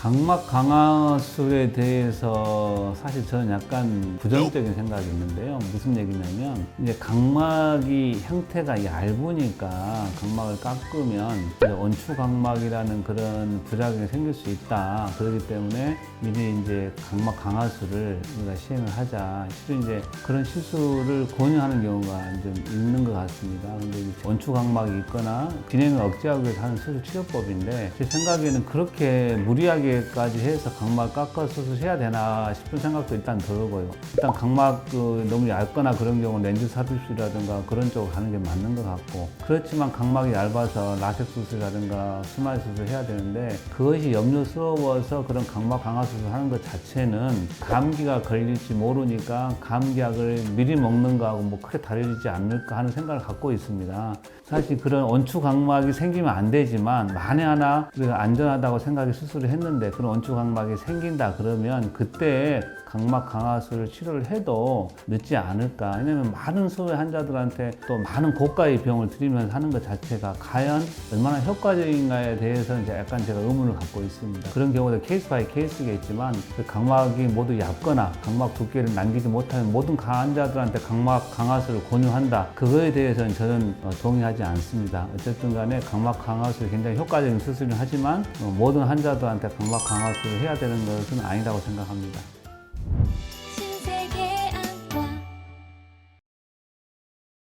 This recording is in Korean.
각막 강화술에 대해서 사실 저는 약간 부정적인 생각이 있는데요. 무슨 얘기냐면 이제 각막이 형태가 얇으니까 각막을 깎으면 원추 각막이라는 그런 부작용이 생길 수 있다. 그렇기 때문에 미리 이제 각막 강화술을 우리가 시행을 하자. 실은 이제 그런 시술을 권유하는 경우가 좀 있는 것 같습니다. 근데 원추 각막이 있거나 진행을 억제하기 위해서 하는 수술 치료법인데 제 생각에는 그렇게 무리하게 까지 해서 각막 깎아 수술해야 되나 싶은 생각도 일단 들고요. 일단 각막 그 너무 얇거나 그런 경우 렌즈 삽입술이라든가 그런 쪽으로 가는 게 맞는 것 같고 그렇지만 각막이 얇아서 라섹 수술이라든가 스마일 수술 해야 되는데 그것이 염려스러워서 그런 각막 강화 수술 하는 것 자체는 감기가 걸릴지 모르니까 감기약을 미리 먹는 거하고 뭐 크게 다르지 않을까 하는 생각을 갖고 있습니다. 사실 그런 원추 각막이 생기면 안 되지만 만에 하나 안전하다고 생각해 수술을 했는데 그런 원추 각막이 생긴다 그러면 그때 각막 강화술을 치료를 해도 늦지 않을까. 왜냐면 많은 소외 환자들한테 또 많은 고가의 병을 들이면서 하는 것 자체가 과연 얼마나 효과적인가에 대해서 이제 약간 제가 의문을 갖고 있습니다. 그런 경우도 케이스 바이 케이스겠지만 그 각막이 모두 얇거나 각막 두께를 남기지 못하는 모든 환자들한테 각막 강화술을 권유한다. 그거에 대해서는 저는 어, 동의하지 않습니다. 어쨌든 간에 각막 강화술이 굉장히 효과적인 수술이긴 하지만 어, 모든 환자들한테 각막 강화술을 해야 되는 것은 아니라고 생각합니다.